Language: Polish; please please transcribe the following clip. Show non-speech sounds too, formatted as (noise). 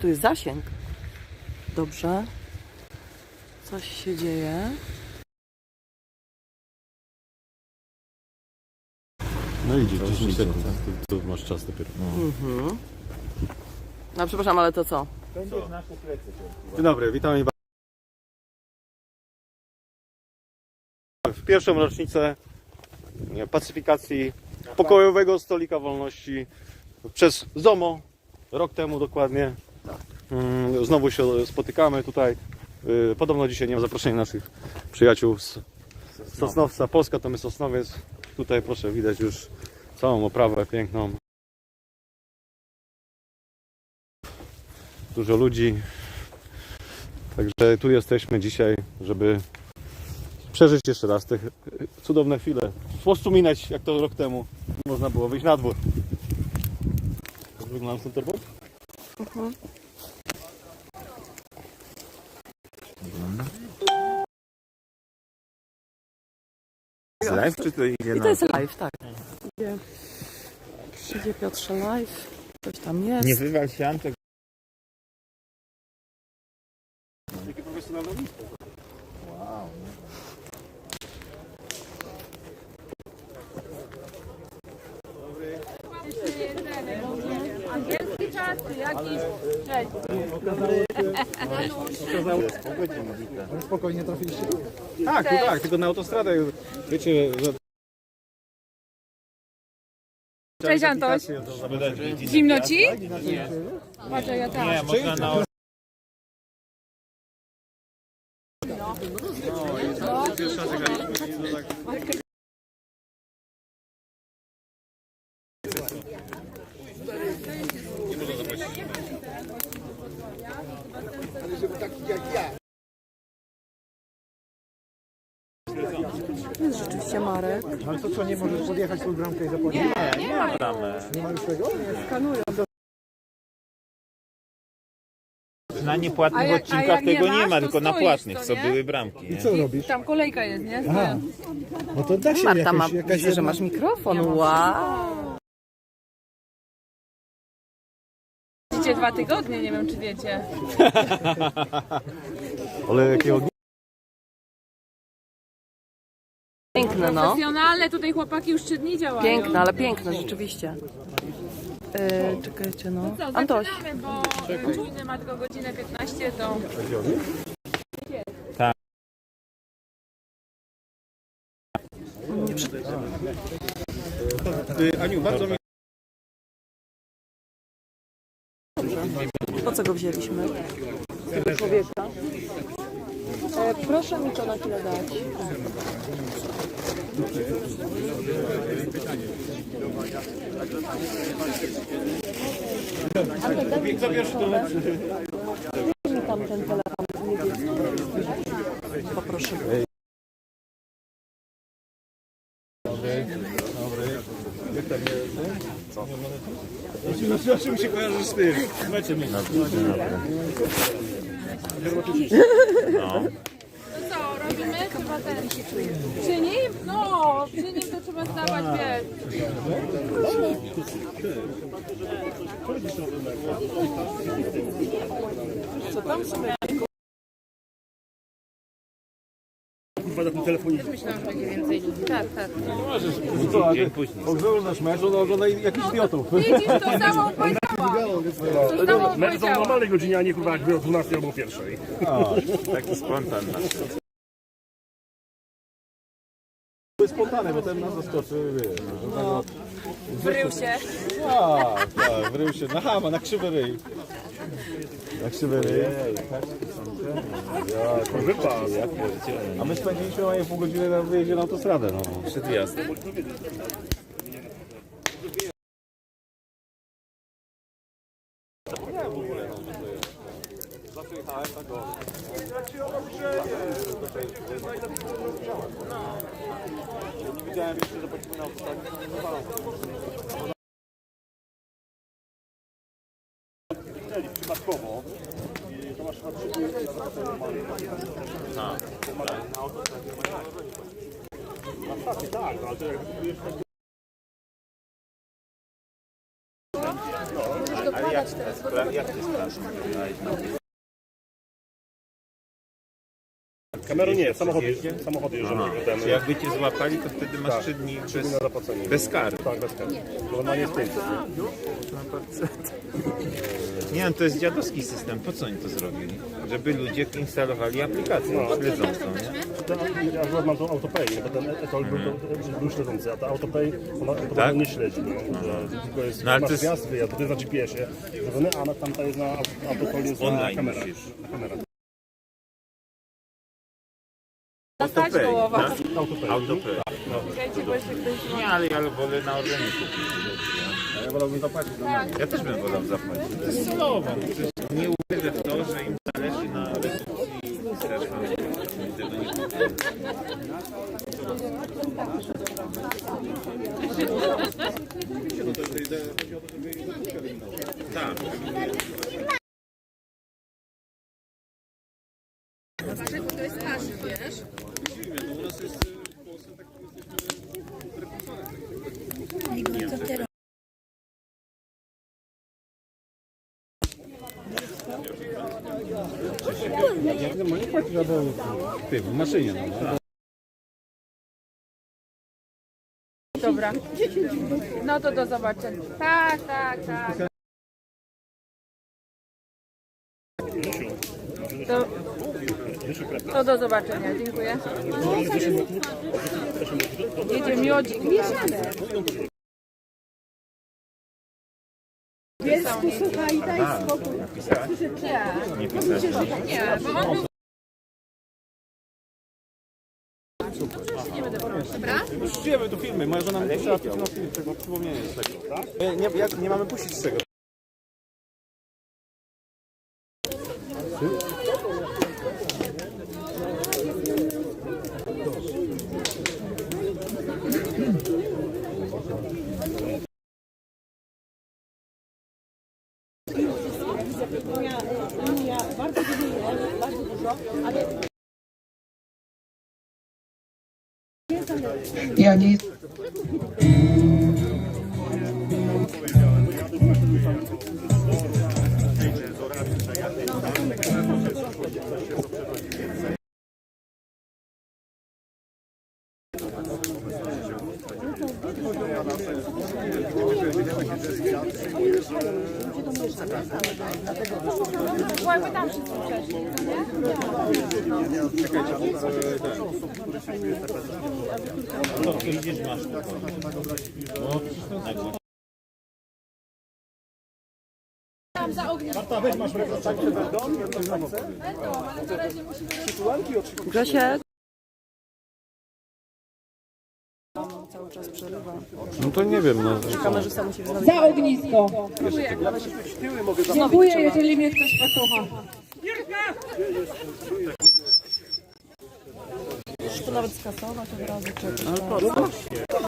Tu jest zasięg. Dobrze. Coś się dzieje. No idzie, 10 sekund. Tu, masz czas dopiero. Mhm. No przepraszam, ale to co? Dzień dobry, witamy bardzo. W pierwszą rocznicę nie, pacyfikacji pokojowego stolika wolności przez ZOMO, rok temu dokładnie. Mm, Znowu się spotykamy tutaj. Y, Podobno dzisiaj nie ma zaproszenia naszych przyjaciół z Sosnowca. Polska to my Sosnowiec. Tutaj proszę widać już całą oprawę piękną. Dużo ludzi. Także tu jesteśmy dzisiaj, żeby przeżyć jeszcze raz te cudowne chwile. Wspominać jak to rok temu można było wyjść na dwór. Jak Wyglądam centerboard? Z live czy to idzie I na... to jest live, tak. Idzie- Przyjdzie Piotrze live. Coś tam jest. Nie wywal się Antek. Jakie profesjonalne Angielski czas, jakiś... Cześć. Spokojnie trafiliście? Tak, no tak, tylko na autostradę wiecie, że Cześć Antoś. Zimno ci? Patrzę, ja tam. Nie, można na... Jest rzeczywiście Marek. Ale to co, nie możesz podjechać pod bramkę i zapłacić? Nie, nie ma bramy. Nie ma już tego? Skanują. Na niepłatnych jak- a odcinkach jak nie tego nie, masz, ma, to tylko na stoisz, płatnych to co nie? były bramki. Nie? Co robisz? Tam kolejka jest, nie? Aha. No to da się Marta ma, jakaś, jakaś widzę, że jedna... masz mikrofon. Wow. (laughs) Widzicie dwa tygodnie, nie wiem czy wiecie. ale jakiego Piękne, no. Profesjonalne, tutaj chłopaki już trzy dni działają. Piękne, ale piękne, rzeczywiście. Yy, czekajcie, no. Co, Antoś. zaczynamy, bo czujny ma tylko godzinę 15, to... Y, Aniu, bardzo mi Po co go wzięliśmy? Tego człowieka. E, proszę mi to na chwilę dać. Zabierz to. Daj mi tam ten telefon. Poproszę. Zawsze mi się kojarzy z tym. Mnie. No. Chyba ten... Przy nim? No, przy nim to trzeba zdawać, wiesz. Co tam sobie? Myślałam, że będzie więcej ludzi. Tak, tak. Dzień później. Oglądasz mecz, on ogląda jakichś idiotów. Widzisz, to samo powiedziałam. To samo Mecz są w powiedziałam. normalnej godzinie, a nie kurwa jakby o 12 albo o pierwszej. Taki spontan. Jest spontane, bo ten nas zaskoczy, wiesz. No. Wrył się. Tak, tak, wrył się na hama, na krzywy ryj. Na krzywy ryj. Wypas. A my spędziliśmy mają pół godziny na wyjeździe na autostradę. No. Przed jazdem. Nie widziałem jeszcze, że płacimy na. Przypadkowo. I to masz na Tak, ale to jak Ale jak to jest, jak to jest Kamerą nie, samochody, samochody jeżdżą. Czy jakby cię złapali, to wtedy masz Tak. 3 dni Trzy dni bez, na zapłacenie. bez kary. Tak, bez kary. Normalnie jest 500. Nie wiem, to jest dziadowski system. Po co oni to zrobili? Żeby ludzie instalowali aplikację śledzącą, nie? Ja akurat mam tą autopay, nie? bo ten etol był, to, był śledzący, a ta autopay ona tak? nie śledzi, no, że tylko jest, No, ale masz to jest- wyjazd, bo to na GPS-ie zrobione, a na- tamta jest na autopay jest na Online kamerach. musisz. Na kamerach. Stać Autopay, kołowa. tak? Autopay. Autopay. Czekajcie, bo jeszcze ktoś Nie, ale ja wolę na Orlenie kupić. Ja wolałbym zapłacić. Ja też bym wolał zapłacić. To jest celowo. Nie uwierzę w to, że im zależy na redukcji strefy. Tego nie kupię. Tak. Ty, w maszynie. No. Dobra. No to do zobaczenia. Tak, tak, tak. To, to do zobaczenia. Dziękuję. Jedzie miodzik. Wiesku, słuchaj, daj spokój. Nie, Nie pisać. nie, bo on był Puścimy tu filmy, moja żona mi puszczała na film, przypomnienie z tego. Nie, nie, jak, nie mamy puścić z tego. Ja nie jakby tam wszyscy przeszli, nie? No, to idziesz, masz. No. Tam za ognisko. Grzesiek? Cały czas przerywa. No to nie wiem, no. Kamerzysta musi wznowić. Za ognisko. Dziękuję, jeżeli mnie ktoś posłucha. To nawet skasować od razu. Czy...